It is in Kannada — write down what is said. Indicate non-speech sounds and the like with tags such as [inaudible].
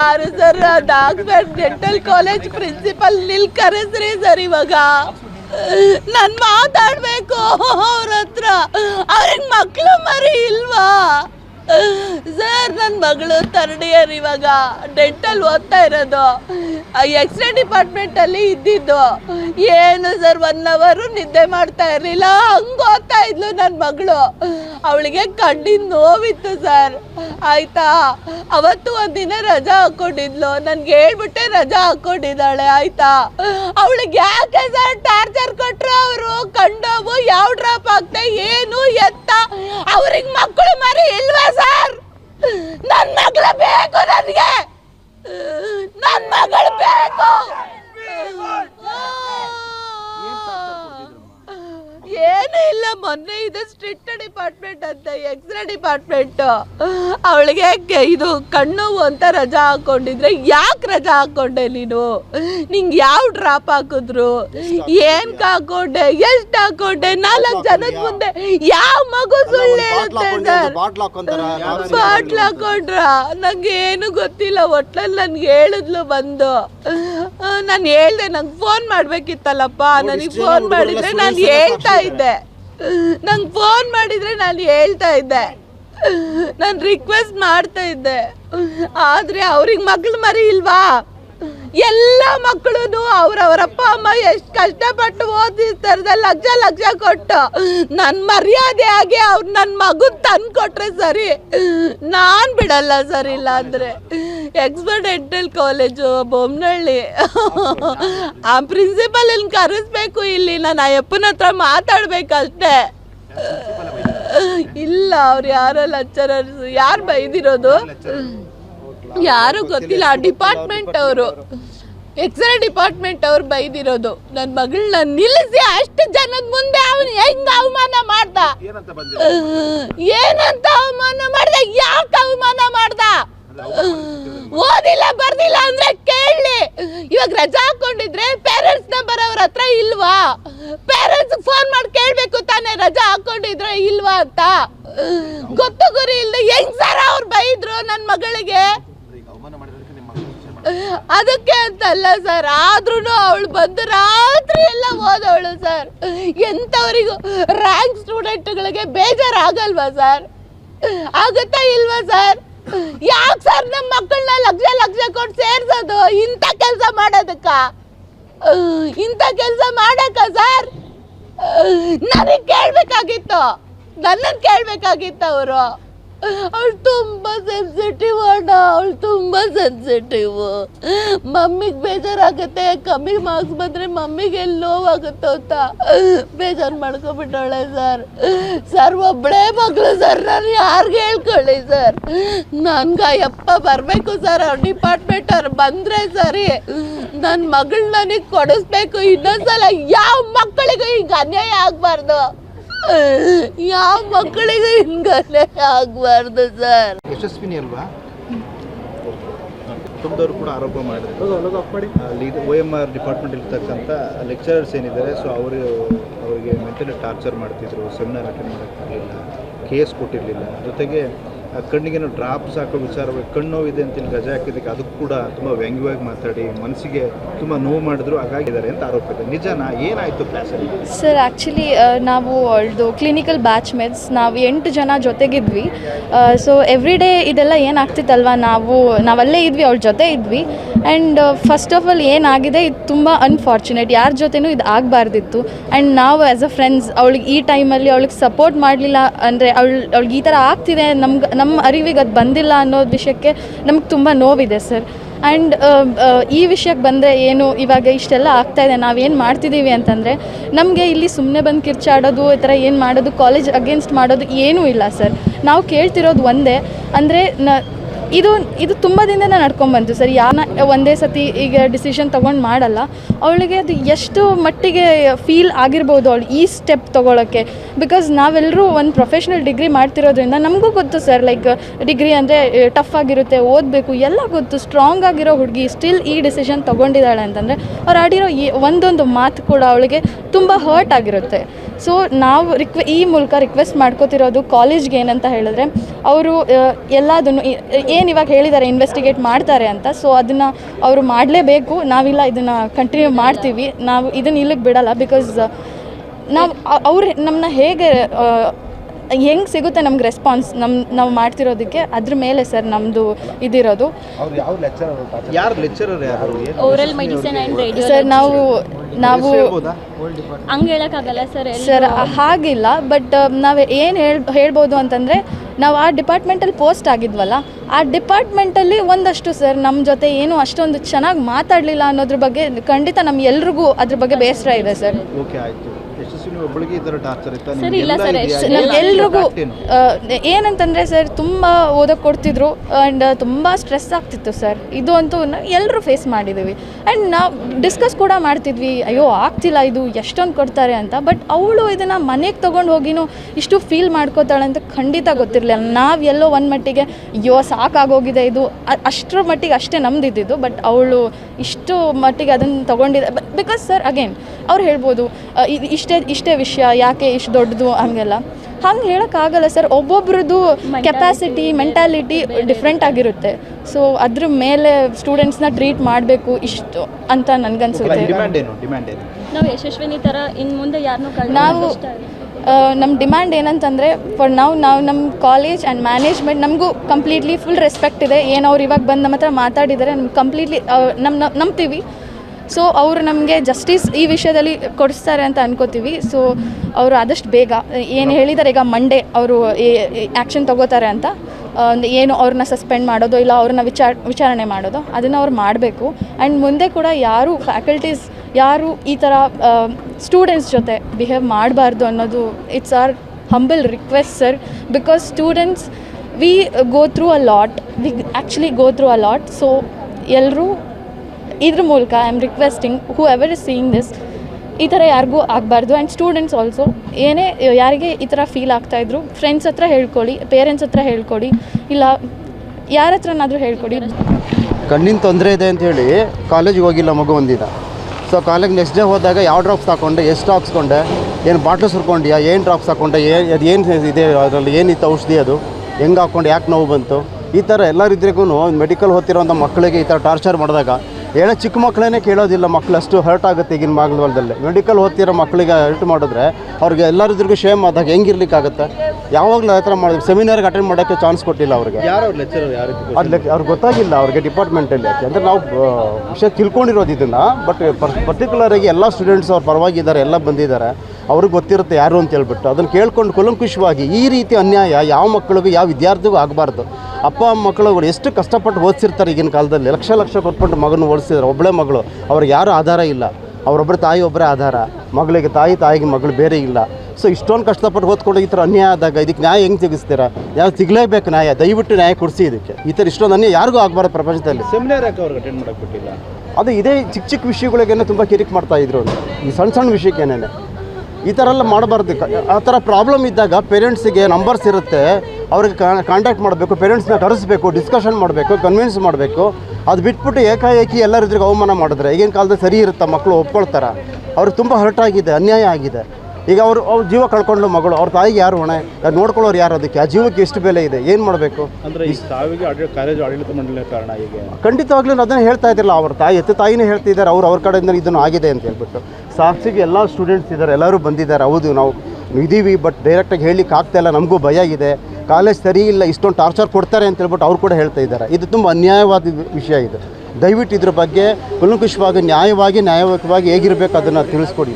ಯಾರು sir doctor dental college principal ನಿಲ್ ಕರೆಸ್ರಿ ಸರ್ ಇವಾಗ. ನಾನ್ ಮಾತಾಡ್ಬೇಕು ಅವ್ರ ಹತ್ರ. ಅವ್ರಿಗೆ ಮಕ್ಳು ಮರಿ ಇಲ್ವಾ? ಸರ್ ನನ್ನ ಮಗಳು ಥರ್ಡ್ ಇಯರ್ ಇವಾಗ. ಡೆಂಟಲ್ ಓದ್ತಾ ಇರೋದು. ಎಕ್ಸ್ರೇ ಡಿಪಾರ್ಟ್ಮೆಂಟಲ್ಲಿ ಇದ್ದಿದ್ದು. ಏನು ಸರ್ ಒನ್ ಅವರು ನಿದ್ದೆ ಮಾಡ್ತಾ ಇರಲಿಲ್ಲ. ಹಂಗೆ ಓದ್ತಾ ಇದ್ಲು ನನ್ನ ಮಗಳು. ಅವಳಿಗೆ ಕಣ್ಣಿನ ನೋವಿತ್ತು ಸರ್ ಆಯ್ತಾ? ಅವತ್ತು ಒಂದಿನ ರಜಾ ಹಾಕೊಂಡಿದ್ಲು. ನನ್ಗೆ ಹೇಳ್ಬಿಟ್ಟೆ ರಜಾ ಹಾಕೊಂಡಿದ್ದಾಳೆ. ಆಯ್ತಾ? ಅವಳಿಗೆ ಯಾಕೆ ಸರ್ ಟಾರ್ಚರ್ ಕೊಟ್ರು ಅವರು? ಕಂಡವು ಯಾವ ಡ್ರಾಪ್ ಆಗ್ತಾ? ಏನು ಎತ್ತ ಅವ್ರಿಗೆ ಮಕ್ಕಳು ಮರಿ ಇಲ್ವಾ ಸರ್? ನನ್ನ ಮಗಳು ಬೇಕು ನನಗೆ. ನನ್ನ ಮಗಳು ಬೇಕು. ಇಲ್ಲ ಮೊನ್ನೆ ಇದು ಸ್ಟ್ರಿಕ್ಟ್ ಡಿಪಾರ್ಟ್ಮೆಂಟ್ ಅಂತ ಎಕ್ಸ್ರೇ ಡಿಪಾರ್ಟ್ಮೆಂಟ್. ಅವಳಿಗೆ ಇದು ಕಣ್ಣು ಅಂತ ರಜಾ ಹಾಕೊಂಡಿದ್ರೆ ಯಾಕೆ ರಜಾ ಹಾಕೊಂಡೆ ನೀನು? ನಿಂಗೆ ಯಾವ ಡ್ರಾಪ್ ಹಾಕಿದ್ರು? ಏನ್ ಹಾಕೊಂಡೆ ಎಷ್ಟು ಹಾಕೊಂಡೆ ನಾಲ್ಕು ಜನದ ಮುಂದೆ ಯಾವ ಮಗು ಸುಳ್ಳು ಹೇಳುತ್ತೆ ಸರ್ ಬಾಟ್ಲ್ ಹಾಕೊಂಡ್ರ ನಂಗೆ ಏನು ಗೊತ್ತಿಲ್ಲ ಒಟ್ಲಲ್ಲಿ ನನ್ಗೆ ಹೇಳಿದ್ಲು ಬಂದು. ನಾನು ಹೇಳ್ದೆ ನಂಗೆ ಫೋನ್ ಮಾಡ್ಬೇಕಿತ್ತಲ್ಲಪ್ಪ. ನನಗೆ ಫೋನ್ ಮಾಡಿದ್ರೆ ನಾನು ಹೇಳ್ತಾ. ಇದ್ದೆ. ನಂಗೆ ಫೋನ್ ಮಾಡಿದರೆ ನಾನು ಹೇಳ್ತಾ ಇದ್ದೆ. ನಾನು ರಿಕ್ವೆಸ್ಟ್ ಮಾಡ್ತಾ ಇದ್ದೆ. ಆದರೆ ಅವ್ರಿಗೆ ಮಕ್ಳು ಮರಿ ಇಲ್ವಾ? ಎಲ್ಲ ಮಕ್ಕಳು ಅವ್ರವ್ರ ಅಪ್ಪ, ಅಮ್ಮ ಎಷ್ಟು ಕಷ್ಟಪಟ್ಟು ಓದಿರ್ತಾರೆ ಲಕ್ಷ ಲಕ್ಷ ಕೊಟ್ಟು. ನನ್ನ ಮರ್ಯಾದೆ ಆಗಿ ಅವ್ರು ನನ್ನ ಮಗು ತಂದು ಕೊಟ್ರೆ ಸರಿ. ನಾನು ಬಿಡಲ್ಲ ಸರಿ ಇಲ್ಲ ಅಂದರೆ ಎಕ್ಸ್ಪರ್ಟ್ ಡೆಂಟಲ್ ಕಾಲೇಜು ಬೊಮ್ಮನಹಳ್ಳಿ ಆ ಪ್ರಿನ್ಸಿಪಲ್ ಕರೆಸ್ಬೇಕು ಇಲ್ಲಿ ನಾನು ಆ ಅಪ್ಪನ ಹತ್ರ ಮಾತಾಡ್ಬೇಕಷ್ಟೇ. ಇಲ್ಲ ಅವ್ರು ಯಾರೋ ಲೆಕ್ಚರರ್ಸ್ ಯಾರು ಬೈದಿರೋದು? ಯಾರು ಗೊತ್ತಿಲ್ಲ ಆ ಡಿಪಾರ್ಟ್ಮೆಂಟ್ ಅವರು. ಎಕ್ಸ್ರೇ ಡಿಪಾರ್ಟ್ಮೆಂಟ್ ಅವ್ರು ಬೈದಿರೋದು. ನನ್ನ ಮಗಳನ್ನ ನಿಲ್ಲಿಸಿ ಅಷ್ಟು ಜನದ ಮುಂದೆ ಅವನು ಹೆಂಗ ಅವಮಾನ ಮಾಡ್ದ? ಏನಂತ ಅವಮಾನ ಮಾಡ್ದ? ಯಾಕೆ ಅವಮಾನ ಮಾಡ್ದ? [laughs] ಓದಿಲ್ಲ, ಬರ್ದಿಲ್ಲ ಅಂದ್ರೆ ಕೇಳಿ. ಇವಾಗ ರಜಾ ಹಾಕೊಂಡಿದ್ರೆ ಪೇರೆಂಟ್ಸ್ ನಂಬರ್ ಅವ್ರ ಹತ್ರ ಇಲ್ವಾ? ಪೇರೆಂಟ್ಸ್ ಫೋನ್ ಮಾಡಿ ಕೇಳ್ಬೇಕು ತಾನೇ ರಜಾ ಹಾಕೊಂಡಿದ್ರೆ ಇಲ್ವಾ ಅಂತ. ಗೊತ್ತು ಗುರಿ ಇಲ್ಲ ಹೆಂಗ್ ಸರ್ ಅವ್ರು ಬೈದ್ರು ನನ್ನ ಮಗಳಿಗೆ? ಅದಕ್ಕೆ ಅಂತಲ್ಲ ಸರ್ ಆದ್ರೂ ಅವಳು ಬಂದು ರಾತ್ರಿ ಎಲ್ಲ ಓದವಳು ಸರ್. ಎಂತವರಿಗೂ ರ್ಯಾಂಕ್ ಸ್ಟೂಡೆಂಟ್ಗಳಿಗೆ ಬೇಜಾರಾಗಲ್ವಾ ಸರ್? ಆಗುತ್ತಾ ಇಲ್ವಾ ಸರ್? ಯಾಕೆ ಸರ್ ನಮ್ಮ ಮಕ್ಕಳನ್ನ ಲಕ್ಷ ಲಕ್ಷ ಕೊಟ್ಟು ಸೇರ್ಸೋದು? ಇಂಥ ಕೆಲಸ ಮಾಡೋದಕ್ಕ? ಇಂಥ ಕೆಲಸ ಮಾಡಕ್ಕ ಸರ್? ನನಗೆ ಕೇಳಬೇಕಾಗಿತ್ತು. ನನ್ನನ್ನು ಕೇಳಬೇಕಾಗಿತ್ತು ಅವರು. ಅವಳು ತುಂಬ ಸೆನ್ಸಿಟಿವ್ ಅಣ್ಣ, ಅವಳು ತುಂಬ ಸೆನ್ಸಿಟಿವ್ ಮಮ್ಮಿಗೆ ಬೇಜಾರಾಗುತ್ತೆ ಕಮ್ಮಿ ಮಾರ್ಕ್ಸ್ ಬಂದರೆ ಮಮ್ಮಿಗೆ ಎಲ್ಲಿ ನೋವಾಗುತ್ತೆ ಅಂತ. ಬೇಜಾರು ಮಾಡ್ಕೊಬಿಟ್ಟವಳೆ ಸರ್ ಸರ್ ಒಬ್ಬಳೇ ಮಗಳು ಸರ್ ನಾನು ಯಾರಿಗೆ ಹೇಳ್ಕೊಳ್ಳಿ ಸರ್ ನನ್ಗೆ ಯಪ್ಪ ಬರಬೇಕು ಸರ್ ಅವ್ರ ಡಿಪಾರ್ಟ್ಮೆಂಟ್ ಅವ್ರು ಬಂದರೆ ಸರಿ. ನನ್ನ ಮಗಳು ನನಗೆ ಕೊಡಿಸ್ಬೇಕು ಇನ್ನೊಂದ್ಸಲ, ಯಾವ ಮಕ್ಕಳಿಗೂ ಹಿಂಗೆ ಅನ್ಯಾಯ ಆಗಬಾರ್ದು? ಯಾವ ಮಕ್ಕಳಿಗೆ ಹಿಂಗಲ್ಲ ಆಗ್ಬಾರ್ದು ಸರ್. ಯಶಸ್ವಿನಿ ಅಲ್ವಾ? ಕುಟುಂಬದವರು ಕೂಡ ಆರೋಪ ಮಾಡಿದ್ರು. ಅಲ್ಲಿ ಒ ಎಂ ಆರ್ ಡಿಪಾರ್ಟ್ಮೆಂಟ್ ಇರ್ತಕ್ಕಂಥ ಲೆಕ್ಚರರ್ಸ್ ಏನಿದ್ದಾರೆ ಸೊ ಅವರು ಅವರಿಗೆ ಮೆಂಟಲಿ ಟಾರ್ಚರ್ ಮಾಡ್ತಿದ್ರು ಸೆಮಿನಾರ್ ಅಟೆಂಡ್ ಮಾಡೋಕ್ಕಾಗಲಿಲ್ಲ ಕೇಸ್ ಕೊಟ್ಟಿರಲಿಲ್ಲ. ಜೊತೆಗೆ ಕಣ್ಣಿಗೇನು ಡ್ರಾಪ್ಸ್ ಹಾಕೋ ವಿಚಾರವಾಗಿ ಕಣ್ಣು ನೋವಿದೆ ಇಲ್ಲಿ ರಜೆ ಹಾಕಿದ್ದಕ್ಕೆ ಅದಕ್ಕೆ ಕೂಡ ತುಂಬ ವ್ಯಂಗ್ಯವಾಗಿ ಮಾತಾಡಿ, ಮನಸ್ಸಿಗೆ ತುಂಬ ನೋವು ಮಾಡಿದ್ರು ಹಾಗಾಗಿದ್ದಾರೆ ಅಂತ ಆರೋಪ ಇದೆ. ನಿಜನಾ? ಏನಾಯಿತು ಕ್ಲಾಸಲ್ಲಿ ಸರ್ ಆ್ಯಕ್ಚುಲಿ ನಾವು ಅವಳದು ಕ್ಲಿನಿಕಲ್ ಬ್ಯಾಚ್ ಮೇಟ್ಸ್ ನಾವು ಎಂಟು ಜನ ಜೊತೆಗಿದ್ವಿ. ಸೊ ಎವ್ರಿ ಡೇ ಇದೆಲ್ಲ ಏನಾಗ್ತಿತ್ತಲ್ವ? ನಾವು, ನಾವಲ್ಲೇ ಇದ್ವಿ ಅವಳ ಜೊತೆ ಇದ್ವಿ. ಆ್ಯಂಡ್ ಫಸ್ಟ್ ಆಫ್ ಆಲ್ ಏನಾಗಿದೆ, ಇದು ತುಂಬ ಅನ್ಫಾರ್ಚುನೇಟ್ ಯಾರ ಜೊತೆನೂ ಇದು ಆಗಬಾರ್ದಿತ್ತು. ಆ್ಯಂಡ್ ನಾವು ಆ್ಯಸ್ ಅ ಫ್ರೆಂಡ್ಸ್ ಅವಳಿಗೆ ಈ ಟೈಮಲ್ಲಿ ಅವಳಿಗೆ ಸಪೋರ್ಟ್ ಮಾಡಲಿಲ್ಲ ಅಂದರೆ ಅವಳು, ಅವಳಿಗೆ ಈ ಥರ ಆಗ್ತಿದೆ ನಮ್ಗೆ ನಮ್ಮ ಅರಿವಿಗೆ ಅದು ಬಂದಿಲ್ಲ ಅನ್ನೋ ವಿಷಯಕ್ಕೆ ನಮ್ಗೆ ತುಂಬ ನೋವಿದೆ ಸರ್ ಆ್ಯಂಡ್ ಈ ವಿಷಯಕ್ಕೆ ಬಂದರೆ ಏನು, ಇವಾಗ ಇಷ್ಟೆಲ್ಲ ಆಗ್ತಾ ಇದೆ, ನಾವೇನು ಮಾಡ್ತಿದ್ದೀವಿ ಅಂತಂದರೆ ನಮಗೆ ಇಲ್ಲಿ ಸುಮ್ಮನೆ ಬಂದು ಕಿರ್ಚಾಡೋದು, ಈ ಥರ ಏನು ಮಾಡೋದು ಕಾಲೇಜ್ ಅಗೇನ್ಸ್ಟ್ ಮಾಡೋದು ಏನೂ ಇಲ್ಲ ಸರ್ ನಾವು ಕೇಳ್ತಿರೋದು ಒಂದೇ, ಅಂದರೆ ನ ಇದು ಇದು ತುಂಬ ದಿನದಿಂದ ನಡ್ಕೊಂಬಂತು ಸರ್. ಯಾನ ಒಂದೇ ಸತಿ ಈಗ ಡಿಸಿಷನ್ ತೊಗೊಂಡು ಮಾಡಲ್ಲ. ಅವಳಿಗೆ ಅದು ಎಷ್ಟು ಮಟ್ಟಿಗೆ ಫೀಲ್ ಆಗಿರ್ಬೋದು ಅವಳು ಈ ಸ್ಟೆಪ್ ತೊಗೊಳಕ್ಕೆ. ಬಿಕಾಸ್ ನಾವೆಲ್ಲರೂ ಒಂದು ಪ್ರೊಫೆಷ್ನಲ್ ಡಿಗ್ರಿ ಮಾಡ್ತಿರೋದ್ರಿಂದ ನಮಗೂ ಗೊತ್ತು ಸರ್ ಲೈಕ್ ಡಿಗ್ರಿ ಅಂದರೆ ಟಫ್ ಆಗಿರುತ್ತೆ, ಓದಬೇಕು, ಎಲ್ಲ ಗೊತ್ತು. ಸ್ಟ್ರಾಂಗ್ ಆಗಿರೋ ಹುಡುಗಿ ಸ್ಟಿಲ್ ಈ ಡಿಸಿಷನ್ ತೊಗೊಂಡಿದ್ದಾಳೆ ಅಂತಂದರೆ ಅವ್ರು ಆಡಿರೋ ಈ ಒಂದೊಂದು ಮಾತು ಕೂಡ ಅವಳಿಗೆ ತುಂಬ ಹರ್ಟ್ ಆಗಿರುತ್ತೆ. ಸೊ ನಾವು ರಿಕ್ವೆ ಈ ಮೂಲಕ ರಿಕ್ವೆಸ್ಟ್ ಮಾಡ್ಕೋತಿರೋದು ಕಾಲೇಜ್ಗೆ ಏನಂತ ಹೇಳಿದ್ರೆ ಅವರು ಎಲ್ಲದನ್ನು ಏನು ಇವಾಗ ಹೇಳಿದ್ದಾರೆ ಇನ್ವೆಸ್ಟಿಗೇಟ್ ಮಾಡ್ತಾರೆ ಅಂತ ಸೊ ಅದನ್ನು ಅವರು ಮಾಡಲೇಬೇಕು. ನಾವಿಲ್ಲ ಇದನ್ನು ಕಂಟಿನ್ಯೂ ಮಾಡ್ತೀವಿ. ನಾವು ಇದನ್ನು ಇಲ್ಲಿಗೆ ಬಿಡಲ್ಲ ಬಿಕಾಸ್ ನಾವು ಅವ್ರು ನಮ್ಮನ್ನ ಹೇಗೆ ಹೆಂಗೆ ಸಿಗುತ್ತೆ ನಮ್ಗೆ ರೆಸ್ಪಾನ್ಸ್ ನಮ್ಮ ನಾವು ಮಾಡ್ತಿರೋದಕ್ಕೆ ಅದ್ರ ಮೇಲೆ ಸರ್ ನಮ್ಮದು ಇದಿರೋದು. ಯಾರು ಲೆಕ್ಚರರ್ ಯಾರು? Oral medicine and radio sir ನಾವು ನಾವು ಹಂಗೆ ಹೇಳೋಕ್ಕಾಗಲ್ಲ ಸರ್ ಸರ್ ಹಾಗಿಲ್ಲ ಬಟ್ ನಾವು ಏನು ಹೇಳ್ ಹೇಳ್ಬೋದು ಅಂತಂದರೆ ನಾವು ಆ ಡಿಪಾರ್ಟ್ಮೆಂಟಲ್ಲಿ ಪೋಸ್ಟ್ ಆಗಿದ್ವಲ್ಲ, ಆ ಡಿಪಾರ್ಟ್ಮೆಂಟಲ್ಲಿ ಒಂದಷ್ಟು, ಸರ್ ನಮ್ಮ ಜೊತೆ ಏನು ಅಷ್ಟೊಂದು ಚೆನ್ನಾಗಿ ಮಾತಾಡಲಿಲ್ಲ ಅನ್ನೋದ್ರ ಬಗ್ಗೆ ಖಂಡಿತ ನಮ್ಮ ಎಲ್ರಿಗೂ ಅದ್ರ ಬಗ್ಗೆ ಬೇಸರ ಇದೆ, ಸರ್. ಓಕೆ ಆಯಿತು. ಯಶಸ್ವಿನಿ ಒಬ್ಬಳಿಗೆ ಈ ಥರ ಟಾರ್ಚರ್ ಇತ್ತಾ? ಸರ್, ಇಲ್ಲ ಸರ್, ನಮ್ಗೆಲ್ರಿಗೂ ಏನಂತಂದರೆ ಸರ್ ತುಂಬ ಓದೋಕೆ ಕೊಡ್ತಿದ್ರು ಆ್ಯಂಡ್ ತುಂಬ ಸ್ಟ್ರೆಸ್ ಆಗ್ತಿತ್ತು ಸರ್. ಇದು ಅಂತೂ ಎಲ್ಲರೂ ಫೇಸ್ ಮಾಡಿದ್ದೀವಿ ಆ್ಯಂಡ್ ನಾವು ಡಿಸ್ಕಸ್ ಕೂಡ ಮಾಡ್ತಿದ್ವಿ ಅಯ್ಯೋ ಆಗ್ತಿಲ್ಲ ಇದು ಎಷ್ಟೊಂದು ಕೊಡ್ತಾರೆ ಅಂತ. ಬಟ್ ಅವಳು ಇದನ್ನು ಮನೆಗೆ ತೊಗೊಂಡು ಹೋಗಿನೂ ಇಷ್ಟು ಫೀಲ್ ಮಾಡ್ಕೋತಾಳೆ ಅಂತ ಖಂಡಿತ ಗೊತ್ತಿರಲಿಲ್ಲ. ನಾವು ಎಲ್ಲೋ ಒಂದು ಮಟ್ಟಿಗೆ ಅಯ್ಯೋ ಸಾಕಾಗೋಗಿದೆ ಇದು. ಅಷ್ಟರ ಮಟ್ಟಿಗೆ ಅಷ್ಟೇ ನಮ್ದು ಇದ್ದಿದ್ದು ಬಟ್ ಅವಳು ಇಷ್ಟು ಮಟ್ಟಿಗೆ ಅದನ್ನು ತೊಗೊಂಡಿದ್ದೆ ಬಿಕಾಸ್ ಸರ್ ಅಗೇನ್ ಅವ್ರು ಹೇಳ್ಬೋದು ಇದು ಇಷ್ಟೇ ಇಷ್ಟೇ ವಿಷಯ ಯಾಕೆ ಇಷ್ಟು ದೊಡ್ಡದು? ಹಂಗೆಲ್ಲ. ಹಂಗೆ ಹೇಳೋಕ್ಕಾಗಲ್ಲ ಸರ್ ಒಬ್ಬೊಬ್ರದ್ದು ಕೆಪಾಸಿಟಿ ಮೆಂಟಾಲಿಟಿ ಡಿಫ್ರೆಂಟ್ ಆಗಿರುತ್ತೆ. ಸೊ ಅದ್ರ ಮೇಲೆ ಸ್ಟೂಡೆಂಟ್ಸ್ನ ಟ್ರೀಟ್ ಮಾಡಬೇಕು ಇಷ್ಟು ಅಂತ ನನಗನ್ಸುತ್ತೆ. ಡಿಮ್ಯಾಂಡ್ ಏನು ಡಿಮ್ಯಾಂಡ್ ಏನು? ನಾವು ಯಶಸ್ವಿನಿ ಥರ ಇನ್ನು ಮುಂದೆ ಯಾರನ್ನೂ ನಾವು ನಮ್ಮ ಡಿಮ್ಯಾಂಡ್ ಏನಂತಂದರೆ ಫಾರ್ ನಾವು ನಾವು ನಮ್ಮ ಕಾಲೇಜ್ ಆ್ಯಂಡ್ ಮ್ಯಾನೇಜ್ಮೆಂಟ್ ನಮಗೂ ಕಂಪ್ಲೀಟ್ಲಿ ಫುಲ್ ರೆಸ್ಪೆಕ್ಟ್ ಇದೆ. ಏನು ಅವ್ರು ಇವಾಗ ಬಂದು ನಮ್ಮ ಹತ್ರ ಮಾತಾಡಿದರೆ ನಮ್ಗೆ ಕಂಪ್ಲೀಟ್ಲಿ ನಮ್ಮ ನಂಬ್ತೀವಿ ಸೊ ಅವರು ನಮಗೆ ಜಸ್ಟಿಸ್ ಈ ವಿಷಯದಲ್ಲಿ ಕೊಡಿಸ್ತಾರೆ ಅಂತ ಅನ್ಕೋತೀವಿ. ಸೊ ಅವರು ಆದಷ್ಟು ಬೇಗ, ಏನು ಹೇಳಿದ್ದಾರೆ ಈಗ ಮಂಡೇ ಅವರು ಆ್ಯಕ್ಷನ್ ತಗೋತಾರೆ ಅಂತ ಏನು ಅವ್ರನ್ನ ಸಸ್ಪೆಂಡ್ ಮಾಡೋದು ಇಲ್ಲ ಅವ್ರನ್ನ ವಿಚಾರ, ವಿಚಾರಣೆ ಮಾಡೋದು ಅದನ್ನು ಅವ್ರು ಮಾಡಬೇಕು. ಆ್ಯಂಡ್ ಮುಂದೆ ಕೂಡ ಯಾರು ಫ್ಯಾಕಲ್ಟೀಸ್ ಯಾರು ಈ ಥರ ಸ್ಟೂಡೆಂಟ್ಸ್ ಜೊತೆ ಬಿಹೇವ್ ಮಾಡಬಾರ್ದು ಅನ್ನೋದು it's our humble request sir because students we go through a lot we actually go through a lot so ಎಲ್ಲರೂ ಇದ್ರ ಮೂಲಕ I am requesting whoever is seeing this ಈ ಥರ ಯಾರಿಗೂ ಆಗಬಾರ್ದು. ಆ್ಯಂಡ್ ಸ್ಟೂಡೆಂಟ್ಸ್ ಆಲ್ಸೋ ಏನೇ ಯಾರಿಗೆ ಈ ಥರ ಫೀಲ್ ಆಗ್ತಾಯಿದ್ರು ಫ್ರೆಂಡ್ಸ್ ಹತ್ರ ಹೇಳ್ಕೊಳ್ಳಿ ಪೇರೆಂಟ್ಸ್ ಹತ್ರ ಹೇಳ್ಕೊಡಿ ಇಲ್ಲ ಯಾರ ಹತ್ರನಾದರೂ ಹೇಳ್ಕೊಡಿ. ಕಣ್ಣಿನ ತೊಂದರೆ ಇದೆ ಅಂತ ಹೇಳಿ ಕಾಲೇಜಿಗೆ ಹೋಗಿಲ್ಲ ಮಗು ಒಂದಿನ. ಸೊ ಕಾಲೇಜ್ ನೆಕ್ಸ್ಟ್ ಡೇ ಹೋದಾಗ ಯಾವ ಡ್ರಾಪ್ಸ್ ಹಾಕೊಂಡೆ, ಎಷ್ಟು ಹಾಕ್ಸ್ಕೊಂಡೆ ಏನು ಬಾಟ್ಲು ಸುರ್ಕೊಂಡ್ಯಾ ಏನು ಡ್ರಾಪ್ಸ್ ಹಾಕೊಂಡೆ ಏನು ಅದು ಏನು ಇದೆ ಅದರಲ್ಲಿ ಏನಿತ್ತು ಔಷಧಿ ಅದು, ಹೆಂಗೆ ಹಾಕ್ಕೊಂಡು ಯಾಕೆ ನೋವು ಬಂತು, ಈ ಥರ ಎಲ್ಲರಿದ್ರಿಗೂ ಮೆಡಿಕಲ್ ಓದ್ತಿರೋಂಥ ಮಕ್ಕಳಿಗೆ ಈ ಥರ ಟಾರ್ಚರ್ ಮಾಡಿದಾಗ ಹೇಳೋ ಚಿಕ್ಕ ಮಕ್ಕಳೇ ಕೇಳೋದಿಲ್ಲ ಮಕ್ಕಳು ಅಷ್ಟು ಹರ್ಟ್ ಆಗುತ್ತೆ ಈಗಿನ ಮಾಗಲ್ವಲ್ದಲ್ಲಿ ಮೆಡಿಕಲ್ ಓದ್ತಿರೋ ಮಕ್ಕಳಿಗೆ ಹರ್ಟ್ ಮಾಡಿದ್ರೆ ಅವ್ರಿಗೆ ಎಲ್ಲರಿದ್ರಿಗೂ ಶೇಮ್ ಆದಾಗ ಹೆಂಗಿರ್ಲಿಕ್ಕಾಗುತ್ತೆ ಯಾವಾಗಲೂ ಆ ಥರ ಮಾಡಿದ್ರು ಸೆಮಿನಾರ್ಗೆ ಅಟೆಂಡ್ ಮಾಡೋಕ್ಕೆ ಚಾನ್ಸ್ ಕೊಟ್ಟಿಲ್ಲ ಅವ್ರಿಗೆ. ಯಾರು ಅದಕ್ಕೆ ಅದು ಅವ್ರಿಗೆ ಗೊತ್ತಾಗಿಲ್ಲ ಅವ್ರಿಗೆ ಡಿಪಾರ್ಟ್ಮೆಂಟಲ್ಲಿ ಅಂದರೆ ನಾವು ವಿಷಯ ತಿಳ್ಕೊಂಡಿರೋದು ಇದನ್ನು ಬಟ್ ಪರ್ಟಿಕ್ಯುಲರಾಗಿ ಎಲ್ಲ ಸ್ಟೂಡೆಂಟ್ಸ್ ಅವ್ರ ಪರವಾಗಿದ್ದಾರೆ ಎಲ್ಲ ಬಂದಿದ್ದಾರೆ. ಅವ್ರಿಗೆ ಗೊತ್ತಿರುತ್ತೆ ಯಾರು ಅಂತ ಹೇಳ್ಬಿಟ್ಟು. ಅದನ್ನು ಕೇಳ್ಕೊಂಡು ಕುಲಂಕುಷವಾಗಿ ಈ ರೀತಿ ಅನ್ಯಾಯ ಯಾವ ಮಕ್ಕಳಿಗೂ ಯಾವ ವಿದ್ಯಾರ್ಥಿಗೂ ಆಗಬಾರ್ದು. ಅಪ್ಪ ಅಮ್ಮ ಮಕ್ಕಳುಗಳು ಎಷ್ಟು ಕಷ್ಟಪಟ್ಟು ಓದಿಸಿರ್ತಾರೆ ಈಗಿನ ಕಾಲದಲ್ಲಿ. ಲಕ್ಷ ಲಕ್ಷ ಕೊಟ್ಬಿಟ್ಟು ಮಗನ ಓಡಿಸಿದ್ರೆ ಒಬ್ಬಳೇ ಮಗಳು ಅವ್ರಿಗೆ ಯಾರು ಆಧಾರ ಇಲ್ಲ. ಅವರೊಬ್ಬರ ತಾಯಿ ಒಬ್ಬರೇ ಆಧಾರ. ಮಗಳಿಗೆ ತಾಯಿ ತಾಯಿಗೆ ಮಗಳು ಬೇರೆ ಇಲ್ಲ. ಸೊ ಇಷ್ಟೊಂದು ಕಷ್ಟಪಟ್ಟು ಓದ್ಕೊಂಡು ಈ ಥರ ಅನ್ಯಾಯ ಆದಾಗ ಇದಕ್ಕೆ ನ್ಯಾಯ ಹೆಂಗೆ ಸಿಗಿಸ್ತೀರಾ? ಯಾವ ಸಿಗಲೇಬೇಕು ನ್ಯಾಯ? ದಯವಿಟ್ಟು ನ್ಯಾಯ ಕೊಡಿಸಿ ಇದಕ್ಕೆ. ಈ ಥರ ಇಷ್ಟೊಂದು ಅನ್ಯಾಯ ಯಾರಿಗೂ ಆಗಬಾರ್ದು ಪ್ರಪಂಚದಲ್ಲಿ. ಸೆಮಿನಾರ್ ಯಾಕೆ ಅವ್ರಿಗೆ ಅಟೆಂಡ್ ಮಾಡಕ್ಕೆ ಬಿಟ್ಟಿಲ್ಲ ಅದು ಇದೇ ಚಿಕ್ಕ ಚಿಕ್ಕ ವಿಷಯಗಳಿಗೇನೆ ತುಂಬ ಕಿರಿಕ್ ಮಾಡ್ತಾ ಇದ್ರು ಅವ್ರು. ಈ ಸಣ್ಣ ಸಣ್ಣ ವಿಷಯಕ್ಕೇನೆ ಈ ಥರ ಎಲ್ಲ ಮಾಡಬಾರ್ದು. ಆ ಥರ ಪ್ರಾಬ್ಲಮ್ ಇದ್ದಾಗ ಪೇರೆಂಟ್ಸಿಗೆ ನಂಬರ್ಸ್ ಇರುತ್ತೆ. ಅವ್ರಿಗೆ ಕಾಂಟ್ಯಾಕ್ಟ್ ಮಾಡಬೇಕು ಪೇರೆಂಟ್ಸ್ನ ಕರೆಸಬೇಕು ಡಿಸ್ಕಷನ್ ಮಾಡಬೇಕು ಕನ್ವಿನ್ಸ್ ಮಾಡಬೇಕು. ಅದು ಬಿಟ್ಬಿಟ್ಟು ಏಕಾಏಕಿ ಎಲ್ಲರಿದ್ರಿಗೆ ಅವಮಾನ ಮಾಡಿದ್ರೆ ಈಗಿನ ಕಾಲದಲ್ಲಿ ಸರಿ ಇರುತ್ತೆ ಮಕ್ಕಳು ಒಪ್ಕೊಳ್ತಾರೆ. ಅವ್ರಿಗೆ ತುಂಬ ಹರ್ಟ್ ಆಗಿದೆ, ಅನ್ಯಾಯ ಆಗಿದೆ. ಈಗ ಅವರು ಅವ್ರ ಜೀವ ಕಳ್ಕೊಂಡು ಮಗಳು ಅವ್ರ ತಾಯಿಗೆ ಯಾರು ಹೊಣೆ? ನೋಡ್ಕೊಳ್ಳೋರು ಯಾರು ಅದಕ್ಕೆ? ಆ ಜೀವಕ್ಕೆ ಎಷ್ಟು ಬೆಲೆ ಇದೆ? ಏನು ಮಾಡಬೇಕು? ಅಂದ್ರೆ ಈ ಸಾವಿಗೆ ಕಾಲೇಜು ಆಡಳಿತ ಮಂಡಳಿ ಕಾರಣ ಹೀಗೆ? ಖಂಡಿತವಾಗ್ಲೂ ಅದನ್ನು ಹೇಳ್ತಾ ಇದ್ದಿಲ್ಲ ಅವ್ರ ತಾಯಿ ಎತ್ತ ತಾಯಿನೇ ಹೇಳ್ತಿದ್ದಾರೆ ಅವ್ರು ಅವ್ರ ಕಡೆಯಿಂದ ಇದನ್ನು ಆಗಿದೆ ಅಂತ ಹೇಳ್ಬಿಟ್ಟು. ಸಾಕ್ಷಿಗೆ ಎಲ್ಲ ಸ್ಟೂಡೆಂಟ್ಸ್ ಇದ್ದಾರೆ ಎಲ್ಲರೂ ಬಂದಿದ್ದಾರೆ ಹೌದು ನಾವು ಇದ್ದೀವಿ ಬಟ್ ಡೈರೆಕ್ಟಾಗಿ ಹೇಳಲಿಕ್ಕೆ ಆಗ್ತಾ ಇಲ್ಲ ನಮಗೂ ಭಯ ಇದೆ. ಕಾಲೇಜ್ ಸರಿ ಇಲ್ಲ ಇಷ್ಟೊಂದು ಟಾರ್ಚರ್ ಕೊಡ್ತಾರೆ ಅಂತ ಹೇಳ್ಬಿಟ್ಟು ಅವ್ರು ಕೂಡ ಹೇಳ್ತಾ ಇದ್ದಾರೆ. ಇದು ತುಂಬ ಅನ್ಯಾಯವಾದ ವಿಷಯ ಇದು. ದಯವಿಟ್ಟು ಇದ್ರ ಬಗ್ಗೆ ಕುಲಂಕುಷವಾಗಿ ನ್ಯಾಯವಾಗಿ ನ್ಯಾಯಯುತವಾಗಿ ಹೇಗಿರಬೇಕು ಅದನ್ನು ತಿಳಿಸ್ಕೊಡಿ.